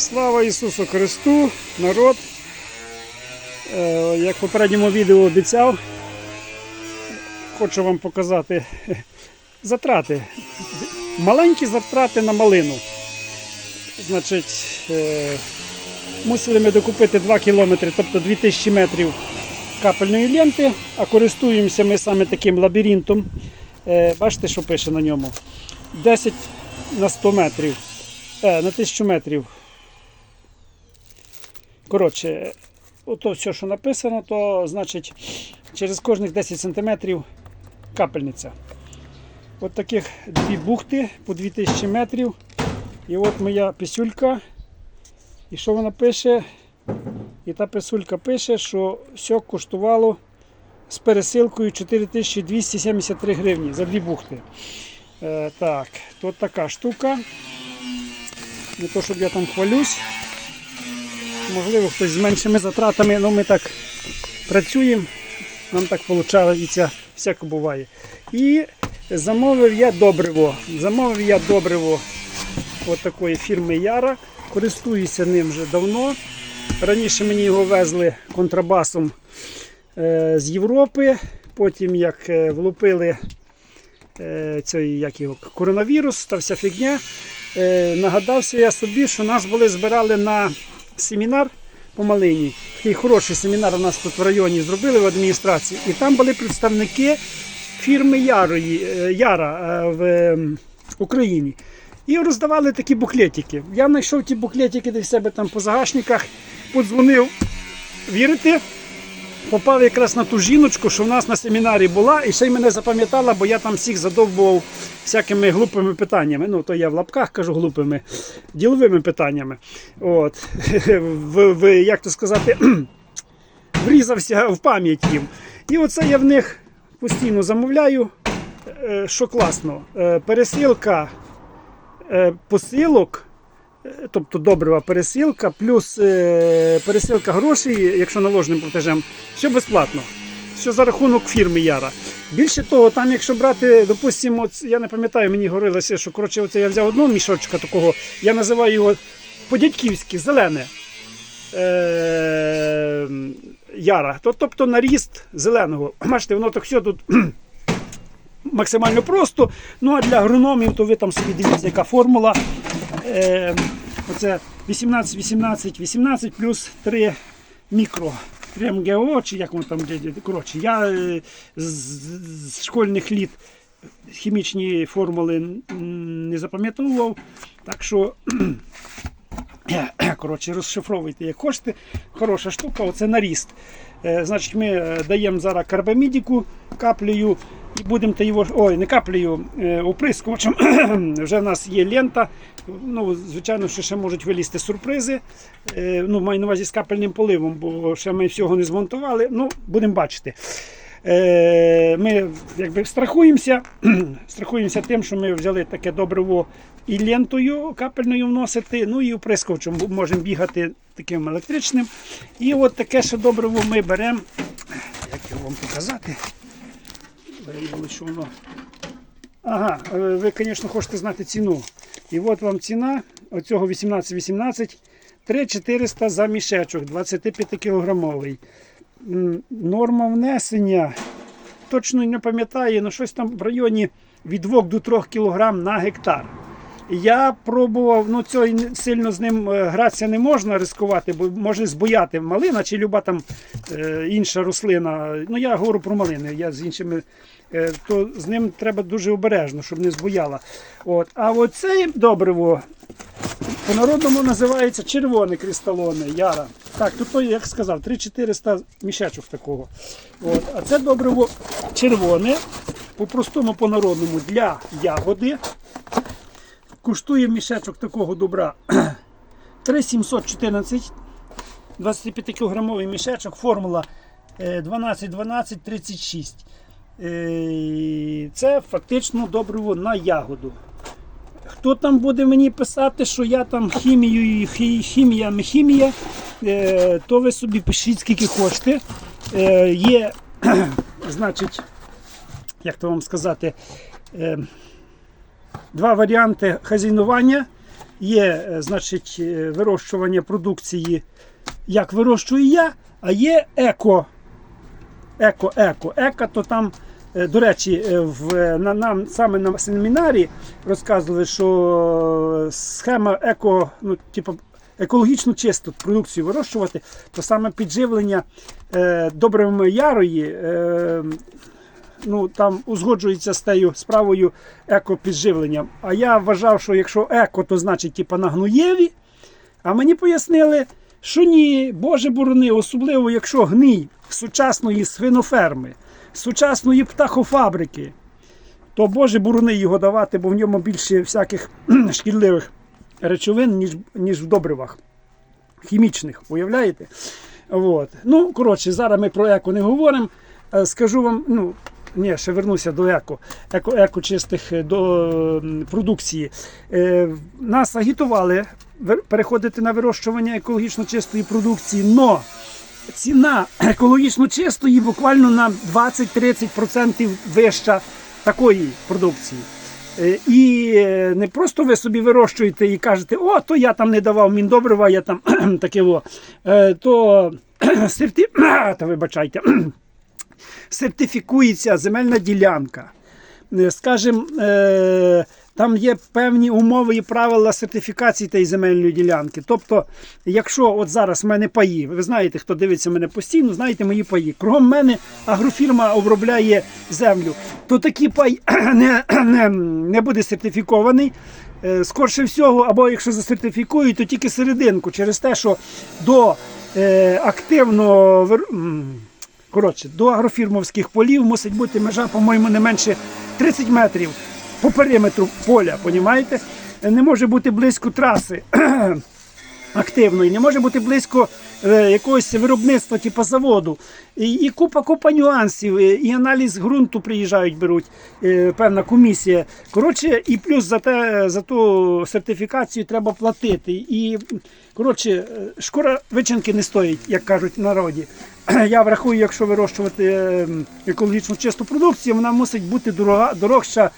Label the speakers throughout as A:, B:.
A: Слава Ісусу Христу, народ. Е, Як в попередньому відео обіцяв, хочу вам показати затрати. Маленькі затрати на малину. Значить, е, мусили ми докупити 2 кілометри, тобто 2000 метрів капельної ленти, а користуємося ми саме таким лабіринтом. Е, Бачите, що пише на ньому? 10 на 100 метрів, е, на 1000 метрів. Коротше, ото все, що написано, то значить через кожних 10 см капельниця. От таких дві бухти по 2000 метрів. І от моя писюлька. І що вона пише? І та писулька пише, що все коштувало з пересилкою 4273 гривні за дві бухти. Е, так, тут така штука. Не то, щоб я там хвалюсь. Можливо, хтось з меншими затратами, але ми так працюємо, нам так виходить, всяко буває. І замовив я добриво. Замовив я добриво от такої фірми Яра. Користуюся ним вже давно. Раніше мені його везли контрабасом е, з Європи. Потім як е, влупили е, цей, як його, коронавірус та вся фігня. Нагадався я собі, що нас були збирали на семінар по малині. Такий хороший семінар у нас тут в районі зробили в адміністрації. І там були представники фірми Ярої, е, Яра е, в Україні. І роздавали такі буклетики. Я знайшов ті буклетики десь себе там по загашниках, подзвонив. Вірите? Попав якраз на ту жіночку, що в нас на семінарі була, і ще й мене запам'ятала, бо я там всіх задовбував всякими глупими питаннями. Ну, то я в лапках кажу глупими, діловими питаннями. От. В, в, як то сказати, врізався в пам'ять їм. І оце я в них постійно замовляю. Е, Що класно, е, пересилка е, посилок, тобто добрива пересилка, плюс е, пересилка грошей, якщо наложним платежем, все безплатно. Все за рахунок фірми Яра. Більше того, там, якщо брати, допустимо, я не пам'ятаю, мені говорилося, що коротше, оце я взяв одного мішочка такого, я називаю його по-дядьківськи, зелене. Е, Яра. То- Тобто наріст зеленого. Бачите, воно так все тут максимально просто. Ну а для агрономів, то ви там собі дивіться, яка формула. Е, оце 18, 18, 18 плюс 3 мікро. 3 МГО, чи як воно там. Коротше, я е, з, школьних літ хімічні формули не запам'ятовував. Так що. Коротше, розшифровуйте, як хочете. Хороша штука, оце наріст. Е, значить, ми е, даємо зараз карбамідіку каплею будемо його, ой, не каплею, оприскувачем. Вже в нас є лента. Ну, звичайно, що ще можуть вилізти сюрпризи. Е, ну, маю на увазі з капельним поливом, бо ще ми всього не змонтували. Ну, будемо бачити. Е, Ми якби страхуємося, страхуємося тим, що ми взяли таке добриво і лентою капельною вносити, ну і оприскувачем можемо бігати таким електричним. І от таке ще добриво ми беремо. Як його вам показати? Виявили, що воно. Ага, е, ви, звісно, хочете знати ціну. І от вам ціна оцього 1818 3400 за мішечок, 25 кілограмовий. Норма внесення. Точно не пам'ятаю, але щось там в районі від 2 до 3 кг на гектар. Я пробував, ну цього сильно з ним е, гратися не можна ризикувати, бо може збояти малина чи люба там е, інша рослина. Ну я говорю про малини, я з іншими, е, то з ним треба дуже обережно, щоб не збояла. От. А оце добриво по народному називається червоне кристалоне, яра. Так, тут, то, як сказав, 3400 мішечок такого. От. А це добриво червоне, по-простому, по-народному для ягоди. Коштує мішечок такого добра 3714, 25 кілограмовий мішечок, формула е, 12-12-36. Е, Це фактично добриво на ягоду. Хто там буде мені писати, що я там хімією, хі- хімія, хімія, е, то ви собі пишіть скільки хочете. Е, Є, значить, як то вам сказати, е, два варіанти хазяйнування. Є, е, значить, е, вирощування продукції, як вирощую я, а є еко. Еко, еко. То там, е, до речі, в, на, нам саме на семінарі розказували, що схема еко, ну, типу, екологічно чисту продукцію вирощувати, то саме підживлення е, добривами ярої. Е, ну, там узгоджується з тією справою екопідживленням. А я вважав, що якщо еко, то значить типу, на гноєві. А мені пояснили, що ні, Боже борони, особливо якщо гній сучасної свиноферми, сучасної птахофабрики, то Боже борони його давати, бо в ньому більше всяких шкідливих речовин, ніж, ніж в добривах хімічних. Уявляєте? От. Ну, коротше, зараз ми про еко не говоримо. Е, Скажу вам, ну, ні, ще вернуся до еко, еко, еко чистих е, до продукції. Е, нас агітували переходити на вирощування екологічно чистої продукції, но ціна екологічно чистої буквально на 20-30% вища такої продукції. Е, І е, не просто ви собі вирощуєте і кажете, о, то я там не давав міндобрива, я там таке То серти... та вибачайте, сертифікується земельна ділянка. Е, Скажем, е, там є певні умови і правила сертифікації тієї земельної ділянки. Тобто, якщо от зараз в мене паї, ви знаєте, хто дивиться мене постійно, знаєте мої паї. Кругом мене агрофірма обробляє землю, то такий пай не, не, не буде сертифікований. Е, Скорше всього, або якщо засертифікують, то тільки серединку, через те, що до е, м, Коротше, до агрофірмовських полів мусить бути межа, по-моєму, не менше 30 метрів по периметру поля, понімаєте? Не може бути близько траси активної, не може бути близько е, якогось виробництва, типу заводу. І, і купа, купа нюансів, е, і аналіз ґрунту приїжджають, беруть е, певна комісія. Коротше, і плюс за те, за ту сертифікацію треба платити. І коротше, е, шкура вичинки не стоїть, як кажуть в народі. Я врахую, якщо вирощувати е, екологічно чисту продукцію, вона мусить бути дорога, дорожча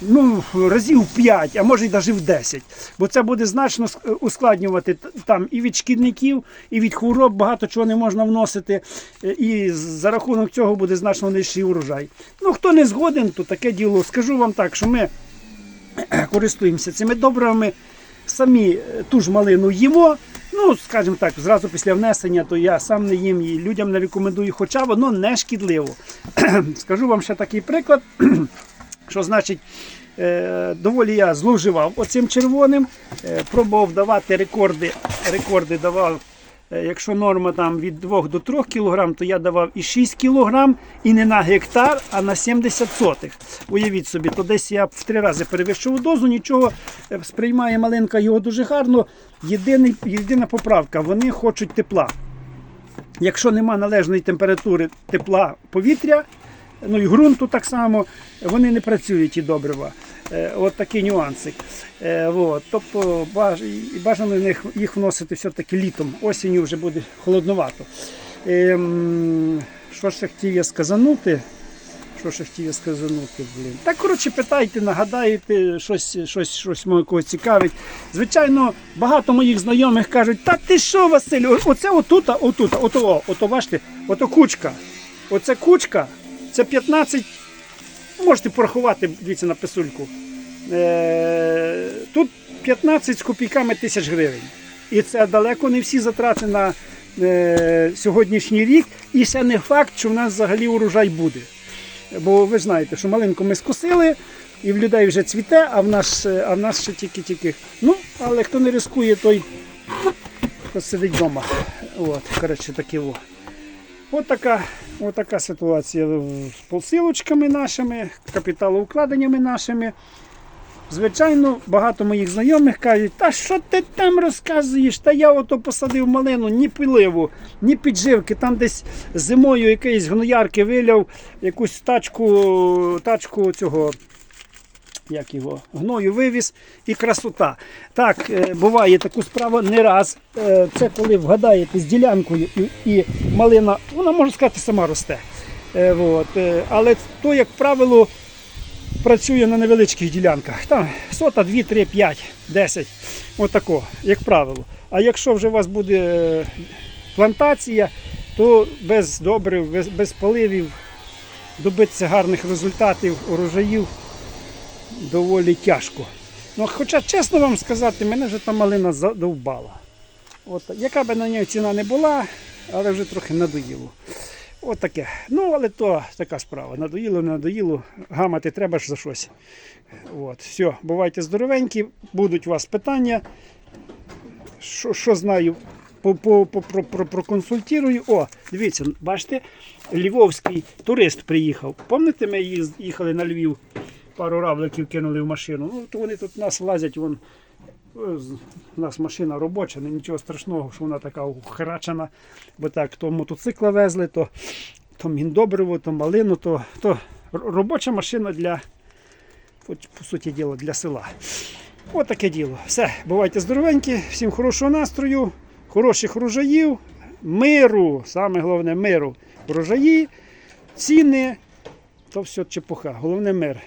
A: ну, разів в 5, а може й навіть в 10. Бо це буде значно ускладнювати там і від шкідників, і від хвороб багато чого не можна вносити. е, І за рахунок цього буде значно нижчий урожай. Ну, хто не згоден, то таке діло. Скажу вам так, що ми користуємося цими добривами. Самі е, ту ж малину їмо. Ну, скажімо так, зразу після внесення, то я сам не їм і людям не рекомендую, хоча воно не шкідливо. Скажу вам ще такий приклад, що значить. е, Доволі я зловживав оцим червоним, е, пробував давати рекорди. Рекорди давав, е, якщо норма там від 2 до 3 кг, то я давав і 6 кг, і не на гектар, а на 70 сотих. Уявіть собі, то десь я в три рази перевищував дозу, нічого сприймає малинка його дуже гарно. Єдиний, єдина поправка, вони хочуть тепла. Якщо нема належної температури тепла повітря, ну і ґрунту так само, вони не працюють ті добрива. Е, От такий нюансик. Е, от. Тобто бажано їх, вносити все-таки літом, осінню вже буде холодновато. Ем, що ж я хотів я сказанути? Що ж хотів я сказанути, блін. Так, коротше, питайте, нагадаєте, щось, щось, щось моє когось цікавить. Звичайно, багато моїх знайомих кажуть, та ти що, Василю, оце отута, отута, ото, ото, бачите, ото кучка. Оце кучка, це 15, можете порахувати, дивіться на писульку. Е, тут 15 з копійками тисяч гривень. І це далеко не всі затрати на е, сьогоднішній рік. І ще не факт, що в нас взагалі урожай буде. Бо ви знаєте, що маленько ми скосили, і в людей вже цвіте, а в нас, е, а в нас ще тільки-тільки. Ну, але хто не рискує, той сидить вдома. От, коротше, таке во. От така, от така ситуація з посилочками нашими, капіталовкладеннями нашими. Звичайно, багато моїх знайомих кажуть, та що ти там розказуєш? Та я ото посадив малину, ні пиливу, ні підживки. Там десь зимою якоїсь гноярки виляв якусь тачку, тачку цього. Як його гною вивіз і красота. Так, е, буває таку справу не раз. Е, Це коли вгадаєте з ділянкою і, і малина, вона можна сказати, сама росте. Е, от. Але то, як правило, працює на невеличких ділянках. Там сота, 2, 3, 5, 10. Отако, як правило. А якщо вже у вас буде плантація, то без добрив, без, без поливів добитися гарних результатів урожаїв доволі тяжко. Ну, хоча, чесно вам сказати, мене вже та малина задовбала. От, яка би на ній ціна не була, але вже трохи надоїло. От таке. Ну, але то така справа. Надоїло, не надоїло, гамати треба ж за щось. От, все, бувайте здоровенькі, будуть у вас питання. Що, що знаю, по, по, по, про, про, проконсультирую. О, дивіться, бачите, львовський турист приїхав. Пам'ятаєте, ми їхали на Львів, пару равликів кинули в машину. Ну, то вони тут нас лазять, вон, е, у нас машина робоча, не нічого страшного, що вона така ухрачена. Бо так, то мотоцикла везли, то, то міндобриво, то малину, то, то робоча машина для, по суті діла, для села. От таке діло. Все, бувайте здоровенькі, всім хорошого настрою, хороших врожаїв, миру, саме головне миру. Врожаї, ціни, то все чепуха. Головне мир.